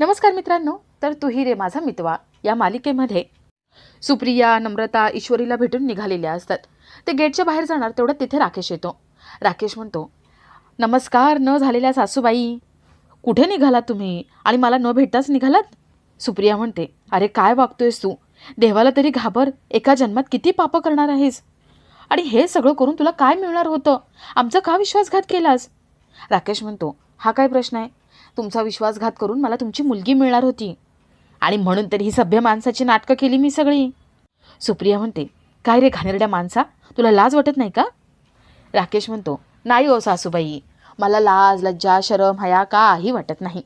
नमस्कार मित्रांनो तर तुही रे माझा मितवा या मालिकेमध्ये सुप्रिया नम्रता ईश्वरीला भेटून निघालेल्या असतात. ते गेटच्या बाहेर जाणार तेवढ्यात तिथे राकेश येतो. राकेश म्हणतो नमस्कार न झालेल्या सासूबाई. कुठे निघालात तुम्ही? आणि मला न भेटताच निघालात? सुप्रिया म्हणते अरे काय वागतोयस तू? देवाला तरी घाबर. एका जन्मात किती पापं करणार आहेस? आणि हे सगळं करून तुला काय मिळणार होतं? आमचा का विश्वासघात केलास? राकेश म्हणतो हा काय प्रश्न आहे? तुमचा विश्वासघात करून मला तुमची मुलगी मिळणार होती. आणि म्हणून तरी ही सभ्य माणसाची नाटकं केली मी सगळी. सुप्रिया म्हणते काय रे घाणेरड्या माणसा? तुला लाज वाटत नाही का? राकेश म्हणतो नाही हो सासूबाई मला लाज लज्जा शरम हया काही वाटत नाही.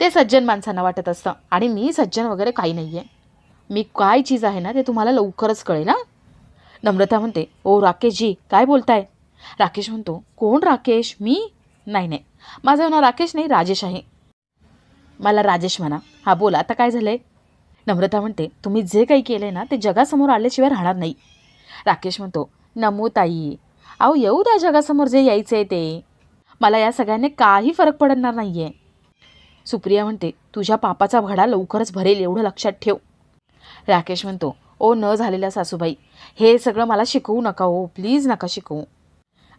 ते सज्जन माणसांना वाटत असतं आणि मी सज्जन वगैरे काही नाही आहे मी काय चीज आहे ना ते तुम्हाला लवकरच कळेल ना नम्रता म्हणते ओ राकेशजी काय बोलताय? राकेश म्हणतो कोण राकेश? मी? नाही नाही माझं नाव राकेश नाही राजेश आहे. मला राजेश म्हणा. हा बोल आता काय झालंय? नम्रता म्हणते तुम्ही जे काही केलंय ना ते जगासमोर आल्याशिवाय राहणार नाही. राकेश म्हणतो नमो ताई. अहो येऊ द्या जगासमोर जे यायचं आहे ते. मला या सगळ्यांनी काही फरक पडणार नाही आहे सुप्रिया म्हणते तुझ्या पापाचा भडा लवकरच भरेल एवढं लक्षात ठेव. राकेश म्हणतो ओ न झालेल्या सासूबाई हे सगळं मला शिकवू नका हो प्लीज नका शिकवू.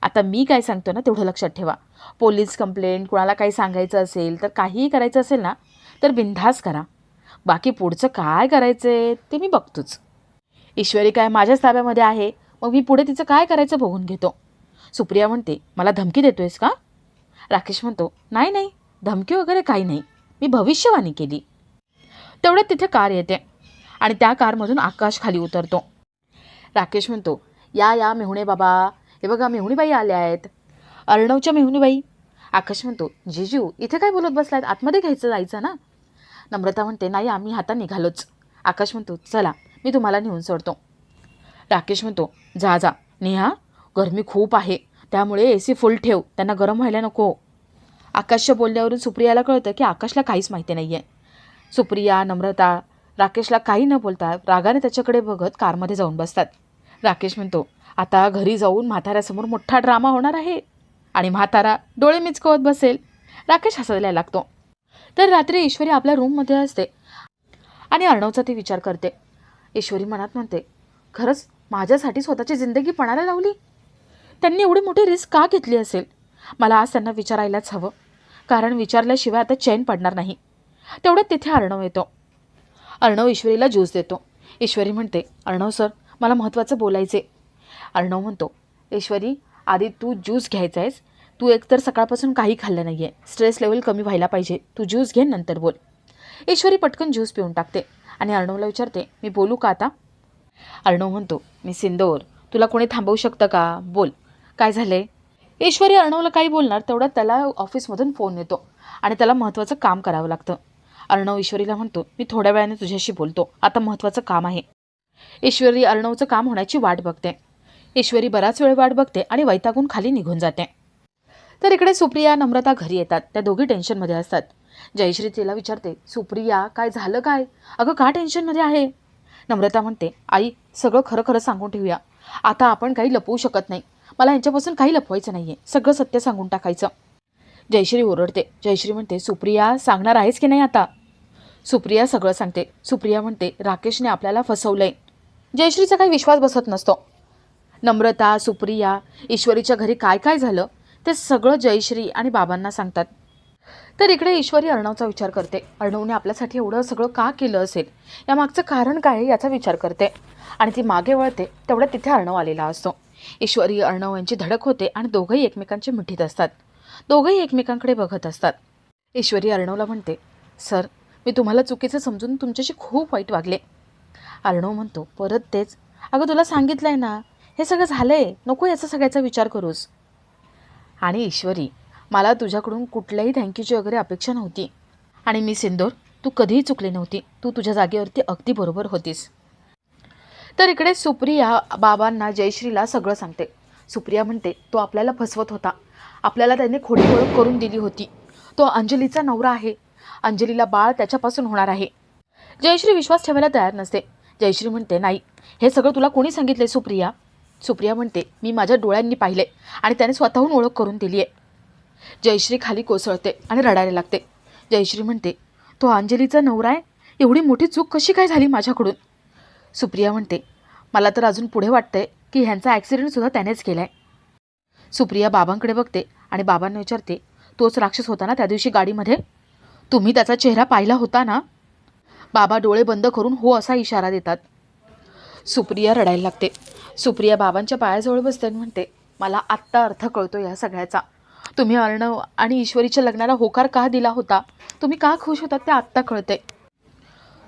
आता मी काय सांगतो ना तेवढं लक्षात ठेवा. पोलीस कंप्लेंट कुणाला काही सांगायचं असेल तर काहीही करायचं असेल ना तर बिनधास करा. बाकी पुढचं काय करायचं आहे ते मी बघतोच. ईश्वरी काय माझ्याच ताब्यामध्ये आहे मग मी पुढे तिचं काय करायचं बघून घेतो. सुप्रिया म्हणते मला धमकी देतोयस का? राकेश म्हणतो नाही नाही धमकी वगैरे काही नाही. मी भविष्यवाणी केली. तेवढ्यात तिथे कार येते आणि त्या कारमधून आकाश खाली उतरतो. राकेश म्हणतो या या मेहुणे बाबा हे बघा मेहुणीबाई आल्या आहेत. अर्णवच्या मेहुणीबाई. आकाश म्हणतो जिजू इथे काय बोलत बसलायत? आतमध्ये घ्यायचं जायचं ना? नम्रता म्हणते नाही आम्ही आता निघालोच. आकाश म्हणतो चला मी तुम्हाला नेऊन सोडतो. राकेश म्हणतो जा जा. नेहा गरमी खूप आहे. त्यामुळे ए सी फुल ठेव. त्यांना गरम व्हायला नको. आकाशच्या बोलण्यावरून सुप्रियाला कळतं की आकाशला काहीच माहिती नाही आहे सुप्रिया नम्रता राकेशला काही न बोलता रागाने त्याच्याकडे बघत कारमध्ये जाऊन बसतात. राकेश म्हणतो आता घरी जाऊन म्हाताऱ्यासमोर मोठा ड्रामा होणार आहे. आणि म्हातारा डोळे मिचकवत बसेल. राकेश हसायला लागतो. तर रात्री ईश्वरी आपल्या रूममध्ये असते. आणि अर्णवचा ती विचार करते. ईश्वरी मनात म्हणते खरंच माझ्यासाठी स्वतःची जिंदगी पणाला लावली? त्यांनी एवढी मोठी रिस्क का घेतली असेल? मला आज त्यांना विचारायलाच हवं. कारण विचारल्याशिवाय आता चैन पडणार नाही. तेवढ्यात तिथे अर्णव येतो. अर्णव ईश्वरीला ज्यूस देतो. ईश्वरी म्हणते अर्णव सर मला महत्त्वाचं बोलायचे अर्णव म्हणतो ईश्वरी आधी तू ज्यूस घ्यायचा आहेस. तू एकतर सकाळपासून काही खाल्लं नाही आहे स्ट्रेस लेवल कमी व्हायला पाहिजे. तू ज्यूस घे नंतर बोल. ईश्वरी पटकन ज्यूस पिऊन टाकते आणि अर्णवला विचारते मी बोलू का आता? अर्णव म्हणतो मी सिंदोर. तुला कोणी थांबवू शकतं का? बोल. काय झालंय? ईश्वरी अर्णवला काही बोलणार तेवढ्यात त्याला ऑफिसमधून फोन येतो आणि त्याला महत्त्वाचं काम करावं लागतं. अर्णव ईश्वरीला म्हणतो मी थोड्या वेळाने तुझ्याशी बोलतो. आता महत्त्वाचं काम आहे. ईश्वरी अर्णवचं काम होण्याची वाट बघते. ईश्वरी बराच वेळ वाट बघते आणि वैतागून खाली निघून जाते. तर इकडे सुप्रिया नम्रता घरी येतात. त्या दोघी टेन्शनमध्ये असतात. जयश्री तिला विचारते सुप्रिया काय झालं काय? अगं का टेन्शनमध्ये आहे? नम्रता म्हणते आई सगळं खरं खरं सांगून ठेवूया. आता आपण काही लपवू शकत नाही. मला यांच्यापासून काही लपवायचं नाही आहे सगळं सत्य सांगून टाकायचं. जयश्री ओरडते. जयश्री म्हणते सुप्रिया सांगणार आहेस की नाही आता? सुप्रिया सगळं सांगते. सुप्रिया म्हणते राकेशने आपल्याला फसवलंय. जयश्रीचा काही विश्वास बसत नसतो. नम्रता सुप्रिया ईश्वरीच्या घरी काय काय झालं ते सगळं जयश्री आणि बाबांना सांगतात. तर इकडे ईश्वरी अर्णवचा विचार करते. अर्णवने आपल्यासाठी एवढं सगळं का केलं असेल? यामागचं कारण काय आहे याचा विचार करते. आणि ती मागे वळते तेवढ्या तिथे अर्णव आलेला असतो. ईश्वरी अर्णव यांची धडक होते आणि दोघंही एकमेकांची मिठीत असतात. दोघंही एकमेकांकडे बघत असतात. ईश्वरी अर्णवला म्हणते सर मी तुम्हाला चुकीचं समजून तुमच्याशी खूप वाईट वागले. अर्णव म्हणतो परत तेच. अगं तुला सांगितलं आहे ना हे सगळं झालंय. नको याचा सगळ्याचा विचार करूस. आणि ईश्वरी मला तुझ्याकडून कुठल्याही थँक्यूची वगैरे अपेक्षा नव्हती. आणि मी सिंदोर तू कधीही चुकली नव्हती. तू तुझ्या जागेवरती अगदी बरोबर होतीस. तर इकडे सुप्रिया बाबांना जयश्रीला सगळं सांगते. सुप्रिया म्हणते तो आपल्याला फसवत होता. आपल्याला त्याने खोडी ओळख करून दिली होती. तो अंजलीचा नवरा आहे. अंजलीला बाळ त्याच्यापासून होणार आहे. जयश्री विश्वास ठेवायला तयार नसते. जयश्री म्हणते नाही हे सगळं तुला कोणी सांगितले सुप्रिया? सुप्रिया म्हणते मी माझ्या डोळ्यांनी पाहिले आणि त्याने स्वतःहून ओळख करून दिली आहे जयश्री खाली कोसळते आणि रडायला लागते. जयश्री म्हणते तो अंजलीचा नवरा आहे? एवढी मोठी चूक कशी काय झाली माझ्याकडून? सुप्रिया म्हणते मला तर अजून पुढे वाटतंय की ह्यांचा ॲक्सिडेंटसुद्धा त्यानेच केला आहे सुप्रिया बाबांकडे बघते आणि बाबांना विचारते तोच राक्षस होता ना त्या दिवशी गाडीमध्ये? तुम्ही त्याचा चेहरा पाहिला होता ना? बाबा डोळे बंद करून हो असा इशारा देतात. सुप्रिया रडायला लागते. सुप्रिया बाबांच्या पायाजवळ बसते आणि म्हणते मला आत्ता अर्थ कळतो या सगळ्याचा. तुम्ही अर्णव आणि ईश्वरीच्या लग्नाला होकार का दिला होता? तुम्ही का खुश होतात ते आत्ता कळते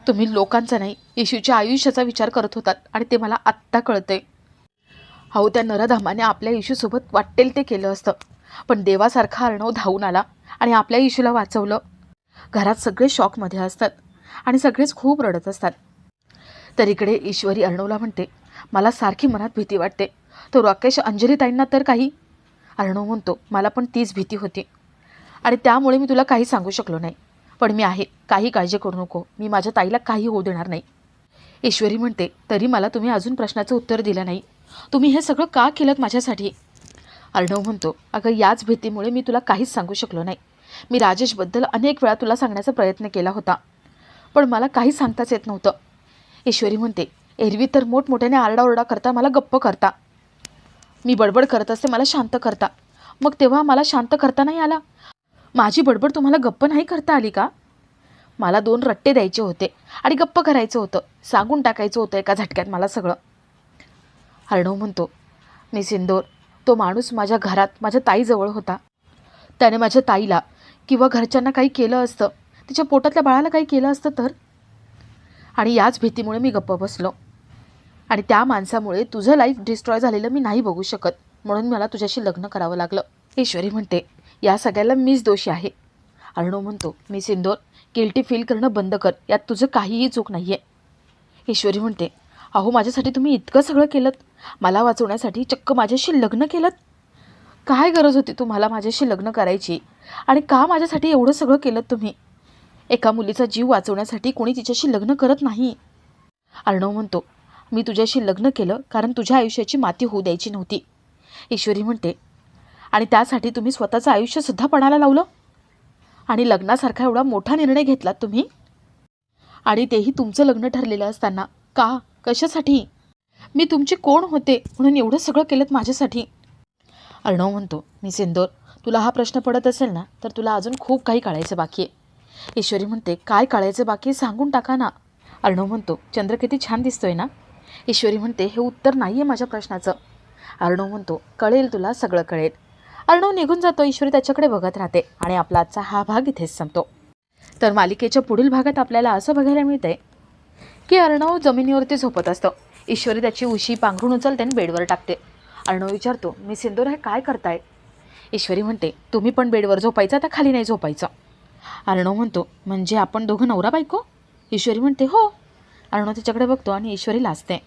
तुम्ही लोकांचा नाही येशूच्या आयुष्याचा विचार करत होतात आणि ते मला आत्ता कळते अहो त्या नरधामाने आपल्या येशूसोबत वाटेल ते केलं असतं. पण देवासारखा अर्णव धावून आला आणि आपल्या येशूला वाचवलं. घरात सगळे शॉकमध्ये असतात आणि सगळेच खूप रडत असतात. तर इकडे ईश्वरी अर्णवला म्हणते मला सारखी मनात भीती वाटते. तो राकेश अंजलीताईंना तर काही अर्णव म्हणतो मला पण तीच भीती होती. आणि त्यामुळे मी तुला काही सांगू शकलो नाही. पण मी आहे काही काळजी करू नको. मी माझ्या ताईला काही होऊ देणार नाही. ईश्वरी म्हणते तरी मला तुम्ही अजून प्रश्नाचं उत्तर दिलं नाही. तुम्ही हे सगळं का केलं माझ्यासाठी? अर्णव म्हणतो अगं याच भीतीमुळे मी तुला काहीच सांगू शकलो नाही. मी राजेशबद्दल अनेक वेळा तुला सांगण्याचा प्रयत्न केला होता. पण मला काही सांगताच येत नव्हतं. ईश्वरी म्हणते एरवी तर मोठमोठ्याने आरडाओरडा करता मला गप्प करता. मी बडबड करत असते मला शांत करता. मग तेव्हा मला शांत करता नाही आला? माझी बडबड तुम्हाला गप्प नाही करता आली का? मला दोन रट्टे द्यायचे होते आणि गप्प करायचं होतं. सांगून टाकायचं होतं एका झटक्यात मला सगळं. अर्णव म्हणतो मी सिंदोर तो माणूस माझ्या घरात माझ्या ताईजवळ होता. त्याने माझ्या ताईला किंवा घरच्यांना काही केलं असतं तिच्या पोटातल्या बाळाला काही केलं असतं तर? आणि याच भीतीमुळे मी गप्प बसलो. आणि त्या माणसामुळे तुझं लाईफ डिस्ट्रॉय झालेलं मी नाही बघू शकत. म्हणून मला तुझ्याशी लग्न करावं लागलं. ईश्वरी म्हणते या सगळ्याला मीच दोषी आहे. अर्णव म्हणतो मी सिंदोर गिल्टी फील करणं बंद कर. यात तुझं काहीही चूक नाही आहे ईश्वरी म्हणते अहो माझ्यासाठी तुम्ही इतकं सगळं केलं मला वाचवण्यासाठी चक्क माझ्याशी लग्न केलं काय गरज होती तुम्हाला माझ्याशी लग्न करायची? आणि का माझ्यासाठी एवढं सगळं केलं तुम्ही? एका मुलीचा जीव वाचवण्यासाठी कोणी तिच्याशी लग्न करत नाही. अर्णव म्हणतो मी तुझ्याशी लग्न केलं कारण तुझ्या आयुष्याची माती होऊ द्यायची नव्हती. ईश्वरी म्हणते आणि त्यासाठी तुम्ही स्वतःचं आयुष्यसुद्धा पणाला लावलं? आणि लग्नासारखा एवढा मोठा निर्णय घेतला तुम्ही? आणि तेही तुमचं लग्न ठरलेलं असताना का? कशासाठी? मी तुमचे कोण होते म्हणून एवढं सगळं केलं माझ्यासाठी? अर्णव म्हणतो मी सिंदोर तुला हा प्रश्न पडत असेल ना तर तुला अजून खूप काही काढायचं बाकी आहे. ईश्वरी म्हणते काय काढायचं बाकी आहे सांगून टाका ना. अर्णव म्हणतो चंद्र किती छान दिसतोय ना? ईश्वरी म्हणते हे उत्तर नाही आहे माझ्या प्रश्नाचं. अर्णव म्हणतो कळेल तुला सगळं कळेल. अर्णव निघून जातो ईश्वरी त्याच्याकडे बघत राहते आणि आपला आजचा हा भाग इथेच संपतो. तर मालिकेच्या पुढील भागात आपल्याला असं बघायला मिळतंय की अर्णव जमिनीवरती झोपत असतो. ईश्वरी त्याची उशी पांघरून उचलते आणि बेडवर टाकते. अर्णव विचारतो मी सिंदूर हे काय करताय? ईश्वरी म्हणते तुम्ही पण बेडवर झोपायचं आता खाली नाही झोपायचं. अर्णव म्हणतो म्हणजे आपण दोघं नवरा बायको? ईश्वरी म्हणते हो. अर्णव तिच्याकडे बघतो आणि ईश्वरी लाजते.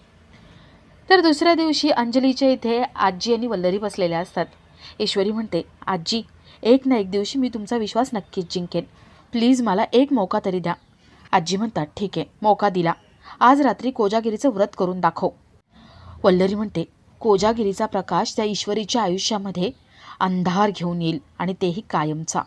तर दुसऱ्या दिवशी अंजलीच्या इथे आजी आणि वल्लरी बसलेल्या असतात. ईश्वरी म्हणते आजी एक ना एक दिवशी मी तुमचा विश्वास नक्कीच जिंकेन. प्लीज मला एक मौका तरी द्या. आजी म्हणतात ठीक आहे मौका दिला. आज रात्री कोजागिरीचं व्रत करून दाखव. वल्लरी म्हणते कोजागिरीचा प्रकाश त्या ईश्वरीच्या आयुष्यामध्ये अंधार घेऊन येईल आणि तेही कायमचा.